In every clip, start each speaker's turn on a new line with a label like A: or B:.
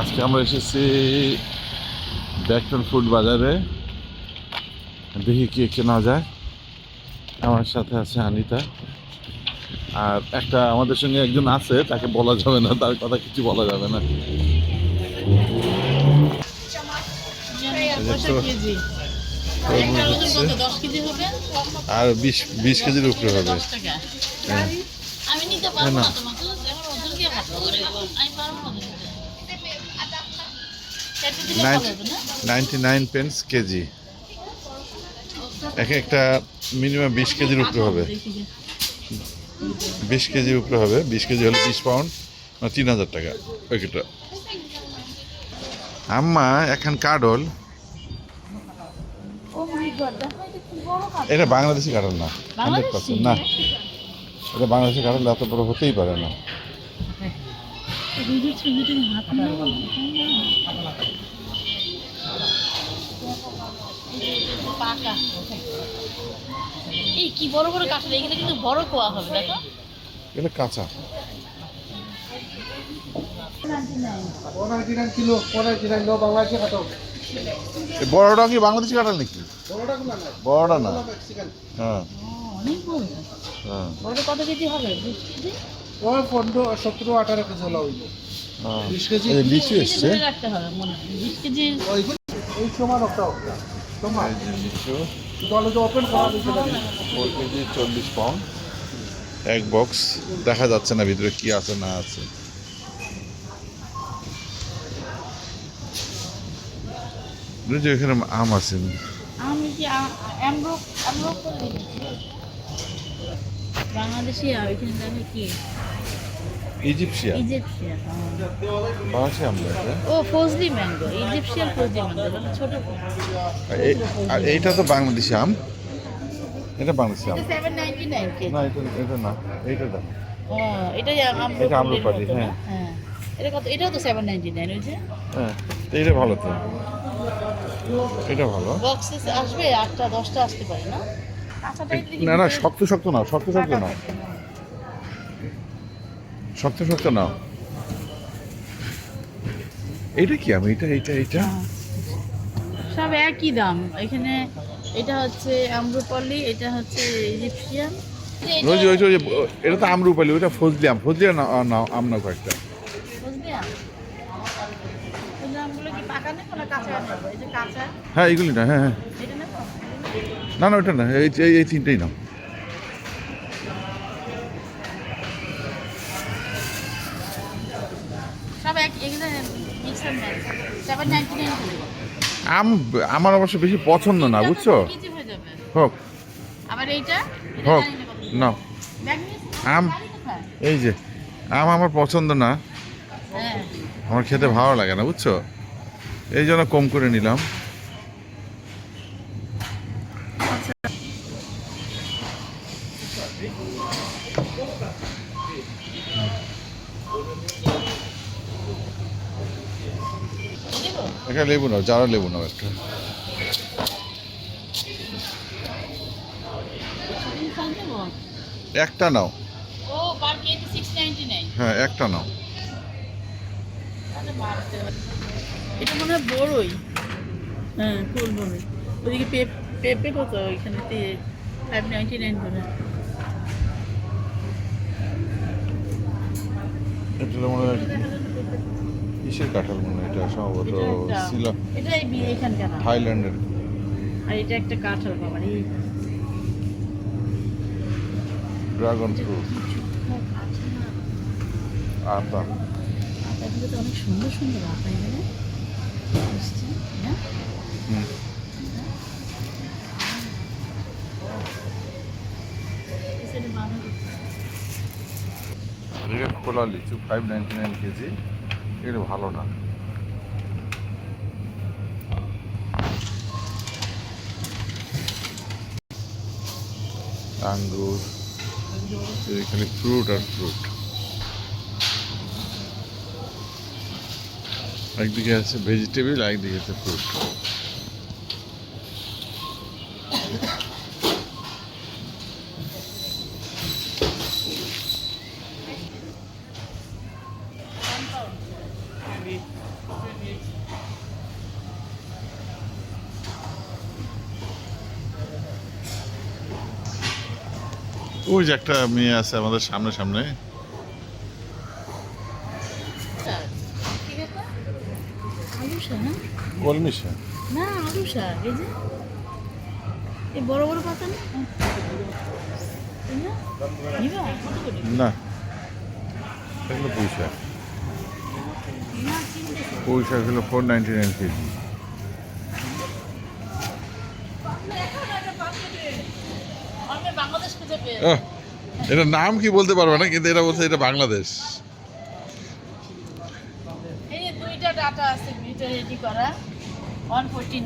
A: আজকে আমরা এসেছি ব্যাকটন ফুড বাজারে। দেখি কি কেনা যায়। আমার সাথে আছে আনিতা। আর একটা আমাদের সঙ্গে একজন আছে তাকে বলা যাবে না তার কথা কিছু বলা যাবে না। আর বিশ বিশ কেজির উপরে হবে। হ্যাঁ।
B: আমি নিতে পারব
A: না।
B: না। তোমাকে এখন ওজন দিয়ে খাব আমি পারব না ওজন দিতে। চারটে দিলে ভালো
A: নাইনটি নাইন পেন্স কেজি। এক একটা মিনিমাম বিশ কেজির উপরে হবে। বিশ কেজির উপরে হবে। বিশ কেজি হলে বিশ পাউন্ড মানে তিন হাজার টাকা প্যাকেটটা আম্মা এখন কাডল
B: এটা
A: বাংলাদেশি কাডল না হান্ড্রেড? পার্সেন্ট না। এটা বাংলাদেশি কাডল এত বড় হতেই পারে না।
B: পাকা এই কি বড় বড় কাঠ এখানে কিন্তু বড় কোয়া হবে দেখো।
A: এটা কাঁচা। বড়টা কি বাংলাদেশি কাঁঠাল নাকি?
C: বড়টা না
A: বড়টা না।
C: মেক্সিকান।
A: হ্যাঁ। হ্যাঁ।
B: বড় কত কেজি হবে?
C: ওই পনেরো সতেরো আঠারো কেজি হলো ওইগুলো
A: হ্যাঁ।
C: বিশ কেজি।
A: লিচু এসছে।
C: এই সময় একটা তোমার
A: যে
C: যে
A: কেজি চল্লিশ পাউন্ড এক বক্স দেখা যাচ্ছে না ভিতরে কি আছে না আছে। বুঝলি এখানে আম আছে।
B: বাংলাদেশি আর ওইখানে দেখে কি?
A: ইজিপশিয়া
B: ইজিপশিয়ান
A: বাংলাদেশি এটা।
B: ও Fazli mango Egyptian Fazli mango ছোট
A: আর এই- আর এইটা তো বাংলাদেশি আম? এটা বাংলাদেশি আম।
B: এটা কেজি।
A: না এটা এটা না এইটা দেখো
B: ও এটাই আমরা
A: এটা আম্রপালি, হ্যাঁ।
B: হ্যাঁ। এটা কত এটাও তো সেভেন নাইনটি নাইন ওই যে?
A: হ্যাঁ তো এইটা ভালো তো। এটা ভালো।
B: বক্সে আসবে আটটা দশটা আসতে পারে না?
A: না না শক্ত শক্ত নাও শক্ত শক্ত
B: থাকে।
A: শক্ত শক্ত নাও। এইটা কি আমি? এটা এইটা এইটা
B: হ্যাঁ। সব একই দাম। এখানে এটা হচ্ছে আম্রপল্লি এটা হচ্ছে ইজিপশিয়ান
A: যে ওই যে এটা তো আমরুপালি ওইটা ফজলি আম। ফজলি আম না- কয়েকটা।
B: বুঝলি কি পাকা নেব না কাঁচা নেব এই যে কাঁচা।
A: হ্যাঁ এইগুলি না হ্যাঁ হ্যাঁ।
B: এটা
A: না না ওইটা না এই এই- তিনটেই নাও। আম আমার অবশ্য বেশি পছন্দ না বুঝছ? হোক।
B: আবার এইটা?
A: হোক
B: না?
A: আম। এই যে আম আমার পছন্দ না।
B: হ্যাঁ।
A: আমার খেতে ভালো লাগে না বুঝছ? এই জন্য কম করে নিলাম। একটা লেবু নাও যারা লেবু নাও একটা। একটা নাও। হ্যাঁ একটা নাও।
B: এটা মনে হয় বড়ই। হ্যাঁ ফুল বড়ই। ওইদিকে পেপ- কত ওইখানে ফাইভ নাইনটি নাইন করে।
A: এটা মনে হয় কিসের কাঁঠাল মনে হয়? এটা সম্ভবত
B: না।
A: থাইল্যান্ডের।
B: আর এটা একটা কাঁঠাল এই
A: ড্রাগন ফ্রুট। আতা
B: তো অনেক সুন্দর সুন্দর এখানে হ্যাঁ?
A: খোলা লিচু ফাইভ নাইনটি নাইন কেজি। এটা ভালো না। আঙ্গুর এখানে ফ্রুট আর ফ্রুট একদিকে আছে ভেজিটেবল একদিকে আছে ফ্রুট ওই যে একটা মেয়ে আছে আমাদের সামনে সামনে।
B: ঠিক আছে না?
A: কলমিশা।
B: না এই যে। এই বড় বড় পাতা না? না? নিবা? কত করে?
A: না। এগুলো হলো ফোর নাইনটি নাইন কেজি
B: আমি বাংলাদেশ
A: আহ, এটার নাম কি বলতে পারবে না কিন্তু এটা বলছে এটা বাংলাদেশ।
B: এই দুইটা ডাটা আছে দুইটা রেডি করা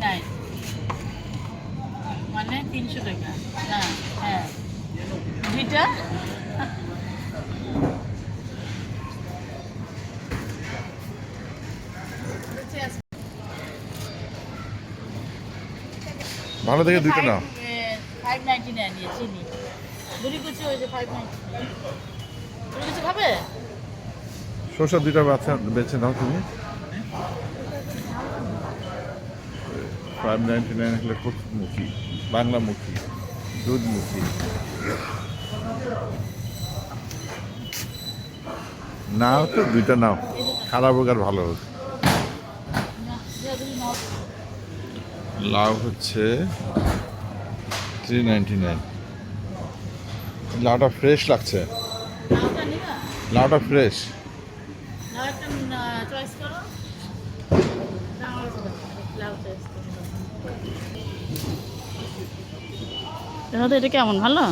B: নাইন মানে তিনশো টাকা। না হ্যাঁ। দুইটা?
A: ভালো থেকে দুইটা নাও।
B: ফাইভ নাইনটি নাইন নিয়ে চিনি বুড়ি কুচি হয়েছে ফাইভ নাইনটি বুড়ি খাবে?
A: শসা দুইটা বাচ্চা বেছে নাও তুমি। ফাইভ নাইনটি নাইন হলে কচুরমুখী বাংলামুখী, দুধমুখী। নাও তো, দুইটা নাও। খারাপ হোক আর ভালো হোক।
B: না
A: লাউ হচ্ছে থ্রি নাইনটি নাইন লাউটা ফ্রেশ লাগছে। লাউটা ফ্রেশ
B: এটা কেমন ভালো?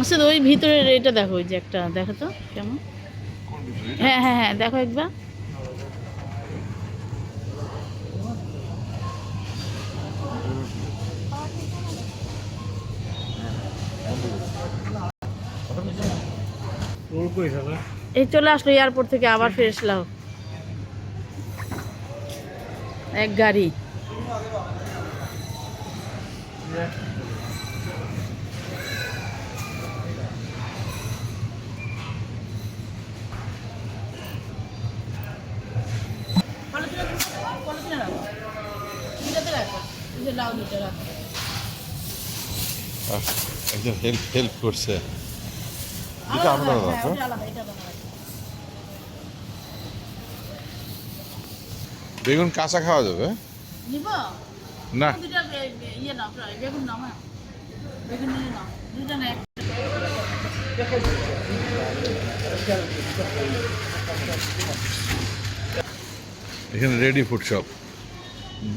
B: মুর্শিদ ওই ভিতরের এটা দেখো ওই যে একটা দেখো তো কেমন? হ্যাঁ হ্যাঁ হ্যাঁ দেখো একবার। এই চলে আসলো এয়ারপোর্ট থেকে আবার ফিরে আসলাম এক গাড়ি।
A: একজন হেল্প হেল্প করছে। দুটো আলাদা আলাদা বেগুন কাঁচা খাওয়া যাবে?
B: নিব?
A: না।
B: দুটা ইয়ে বেগুন হ্যাঁ। বেগুন নিয়ে নাও দুটা না
A: এখানে রেডি ফুড শপ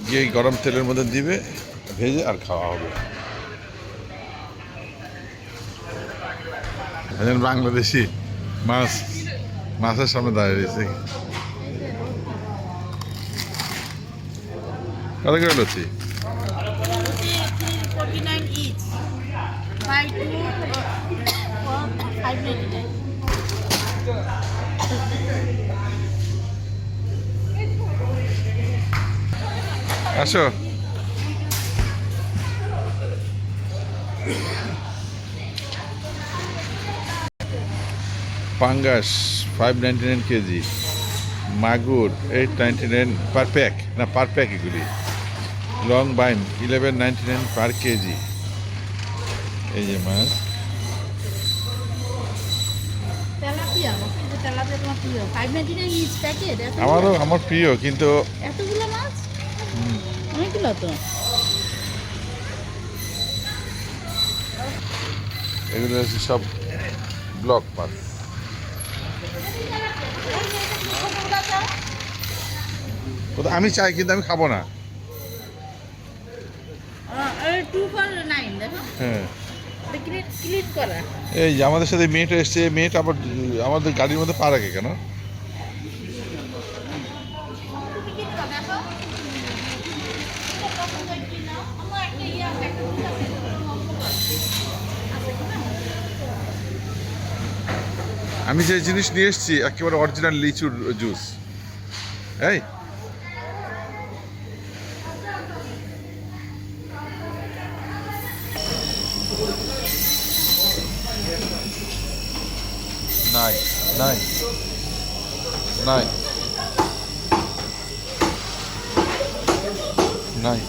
A: গিয়ে গরম তেলের মধ্যে দিবে, ভেজে আর খাওয়া হবে। একজন বাংলাদেশি মাছ, মাছের সামনে দাঁড়িয়ে রয়েছে। কত করে
B: ইচ বাই
A: আসো। পাঙ্গাস ফাইভ নাইনটি নাইন কেজি। মাগুর eight ninety nine per pack না পার প্যাক এগুলি। লং বাইম eleven ninety nine per kg. এই যে মাছ। আমারও আমার প্রিয় কিন্তু
B: এতগুলো মাছ? অনেকগুলো তো।
A: এগুলো হচ্ছে সব ব্লক মাছ আমি চাই কিন্তু আমি খাব না। হ্যাঁ। এই যে আমাদের সাথে মেয়েটা এসছে মেয়েটা আবার আমাদের গাড়ির মধ্যে পা রাখে কেন
B: তুমি কি নিবা দেখো আমার একটা ইয়ে আছে একটা দুধ আছে আছে কি না
A: আমি যে জিনিস নিয়ে এসেছি একেবারে অরিজিনাল লিচুর জুস এই। নাই নাই নাই নাই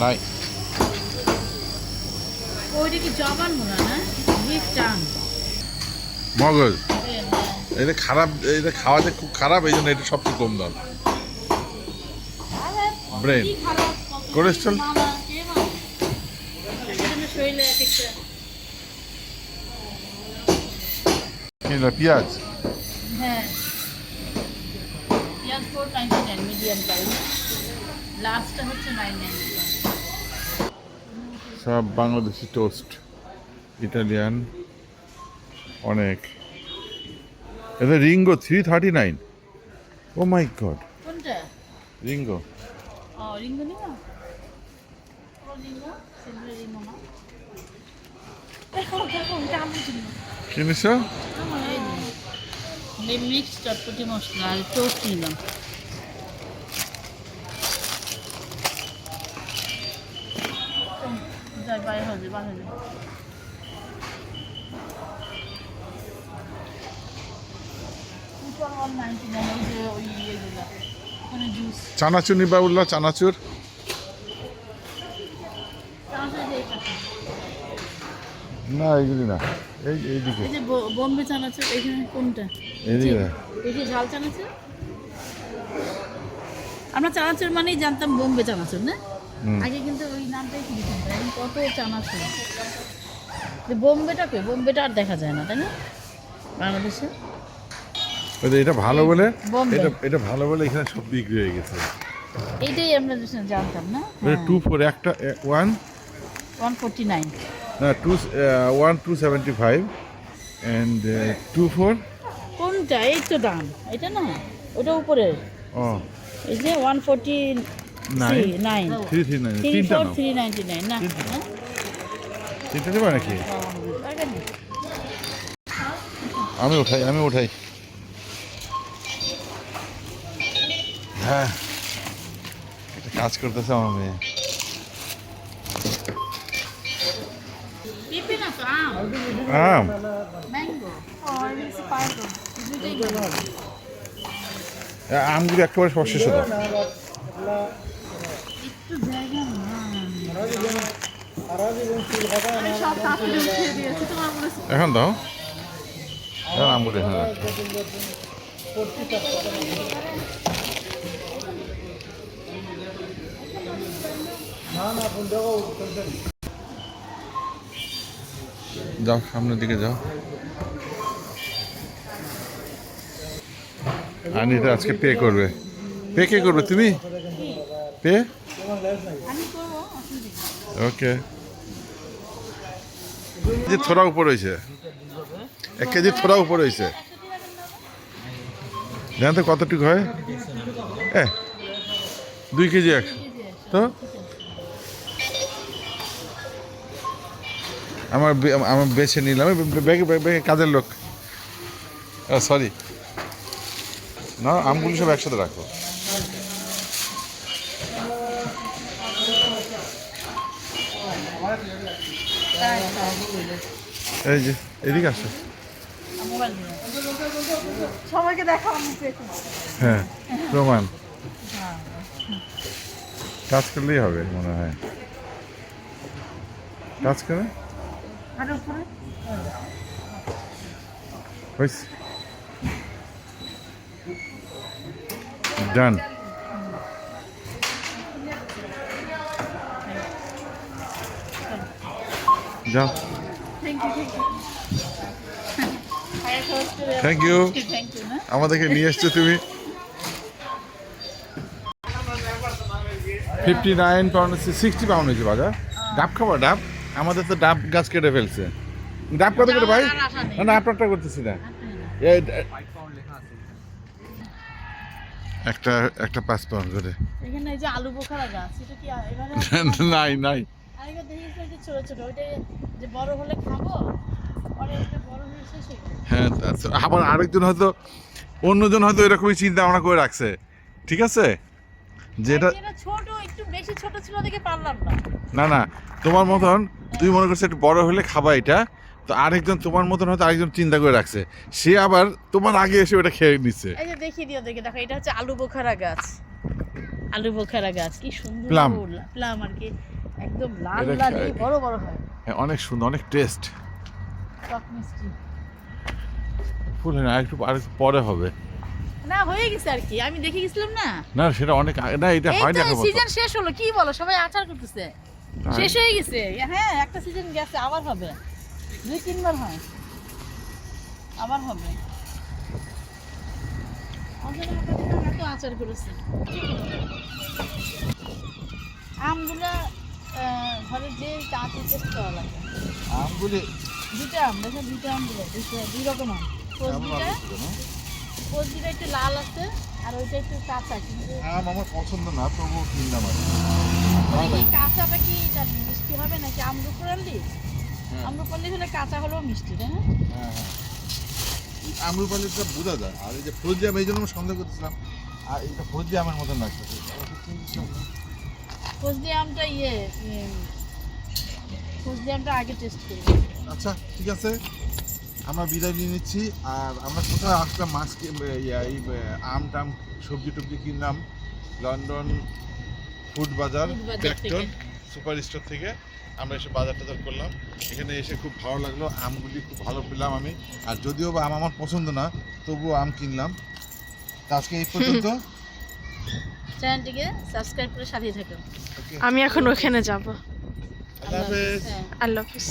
A: নাই
B: ওইটা কি জবান মনে হয় না বিগ টান
A: মগজ। এটা খারাপ এটা খাওয়াতে খুব খারাপ এই জন্য এটা সবচেয়ে কম দাম।
B: একটা
A: কিনলো পেঁয়াজ
B: হ্যাঁ পেঁয়াজ? Four ninety nine medium price লাস্টটা হচ্ছে নাইন নাইনটি
A: সব বাংলাদেশি টোস্ট ইটালিয়ান অনেক। এটা Ringo three thirty nine oh my god Ringo
B: যে মিক্স চটপটি মশলা আর টোস্ট নিলাম যাই বাইরে হবে বাইরে হবে।
A: চানাচুর নিবা উল্লা চানাচুর। না এইগুলি না। এই এইদিকে।
B: এই যে বোম্বে চানাচুর এখানে কোনটা?
A: এইদিকে।
B: এই যে ঝাল চানাচুর? আমরা চানাচুর মানেই জানতাম বোম্বে চানাচুর না? আগে কিন্তু ওই নামটাই কিনতাম এখন কত চানাচুর। যে বোম্বেটা কই? বোম্বেটা আর দেখা যায় না তাই না? বাংলাদেশে?
A: এটা ভালো বলে এটা এটা ভালো বলে এখানে সব বিক্রি হয়ে গেছে।
B: এইটাই আমরা জানতাম না?
A: এটা টু ফোর একটা ওয়ান
B: ওয়ান ফোরটি নাইন
A: না two one two seventy five and two four
B: কোনটা? এই তো দাম। এটা না? ওটা উপরে।
A: ও।
B: এই যে one forty. Nine
A: three three nine
B: three four three ninety nine না?
A: তিনটা।
B: হ্যাঁ?
A: তিনটা নাকি? আমি উঠাই আমি উঠাই। হ্যাঁ। কাজ করতেছে আমার মেয়ে।
B: আম?
A: আমগুলি একেবারে হতো।
B: সব দিয়েছি তোমার
A: এখন দাও। এখন আমগুলি এখানে যাও, সামনের দিকে যাও। আনিতা আজকে পে করবে। পে কে করবে, তুমি? পে। ওকে। যে থোড়া উপর হয়েছে। এক কেজি থোড়া উপর হয়েছে। জানেন তো কতটুকু হয়? এ, দুই কেজি একশো তো? আমার আমার বেছে নিলাম ব্যাগে ব্যাগে কাজের লোক। সরি না আমগুলি সব একসাথে রাখো। এই যে এদিকে আসো।
B: সবাইকে দেখাও
A: হ্যাঁ প্রমাণ। কাজ করলেই হবে মনে হয়। কাজ করে। ডান। যাও।
B: থ্যাংক ইউ
A: আমাদেরকে নিয়ে এসছো তুমি। Fifty nine pound sixty pound হয়েছে বাজার। ডাব খাব ডাব? আমাদের তো ডাব গাছ কেটে ফেলছে। ডাব কত করে ভাই। না না আপনারটা করতেছি না। এই একটা একটা পাঁচ পাউন্ড করে।
B: এখানে এই যে আলু বোখারা গাছ এটা কি এবারে
A: নাই নাই।
B: আমি তো দেখেছি যে ছোট ছোট ওইটা যে বড় হলে খাব পরে ওটা বড় হয়ে শেষ হয়ে
A: হ্যাঁ তা- আবার আরেকজন হয়তো অন্যজন হয়তো এরকমই চিন্তা ভাবনা করে রাখছে। ঠিক আছে? যেটা
B: ছোট একটু বেশি ছোট ছিল দেখে পারলাম না।
A: না না তোমার মতন তুই মনে করছ একটু বড় হলে খাবা এটা তো আরেকজন তোমার মতন হয়তো আরেকজন চিন্তা করে রাখছে। সে আবার তোমার আগে এসে ওটা খেয়ে নিচ্ছে।
B: এই যে দেখিয়ে দিও দেখে দেখো এটা হচ্ছে আলু বোখারা গাছ। আলু বোখারা গাছ কি সুন্দর।
A: প্লাম।
B: প্লাম আর কি একদম লাল লাল বড় বড় হয়।
A: হ্যাঁ অনেক সুন্দর অনেক টেস্ট।
B: টক মিষ্টি।
A: ফুল না আরেকটু আরেকটু পরে হবে।
B: না হয়ে গেছে আর কি আমি দেখে গেছিলাম না।
A: না সেটা অনেক না এটা
B: তো
A: এখন
B: সিজন শেষ হলো কি বলো সবাই আচার করতেছে? শেষ হয়ে গেছে। হ্যাঁ একটা সিজন গেছে আবার হবে। দুই তিনবার হয়। আবার হবে। এত আচার করেছে। আমগুলো ঘরে যে কাঁচি টেস্ট করা লাগে।
A: আমগুলি?
B: দুইটা আম দেখো দুইটা আমগুলো দুই রকম আম। ফজলিটা
A: অবস্থা,
B: একটু লাল আছে আর ওইটা একটু কাঁচা কিন্তু
A: আম আমার পছন্দ না তবুও কিনলাম আর
B: জানি মিষ্টি হবে নাকি? আমরুপালি
A: হ্যাঁ।
B: আমরুপালি হলে কাঁচা হলেও মিষ্টি তাই না?
A: হ্যাঁ হ্যাঁ। আমরুপালিটা বোঝা যায়। আর এই যে ফৌজি আম এই জন্য আমি সন্দেহ করতেছিলাম। আর এটা ফৌজি আমের মতন লাগতেছে
B: ফজলি আমটা ইয়ে আমটা আগে টেস্ট করি।
A: আচ্ছা ঠিক আছে। আমরা বিদায় নিয়ে নিচ্ছি। আর আমরা কোথায় আসলাম? মাছ কি- এই আম টাম সবজি টবজি কিনলাম। লন্ডন ফুড বাজার
B: ফুড
A: ব্যাকটন সুপার স্টোর থেকে আমরা এসে বাজার টাজার করলাম। এখানে এসে খুব ভালো লাগল আমগুলি খুব ভালো পেলাম আমি। আর যদিও বা আম আমার পছন্দ না তবুও আম কিনলাম। আজকে এই পর্যন্ত।
B: চ্যানেলটিকে সাবস্ক্রাইব করে সাথে থাকুন
D: আমি এখন ওখানে যাব।
A: আল্লাহ হাফেজ।
B: হ্যাঁ।
D: আল্লাহ হাফিজ।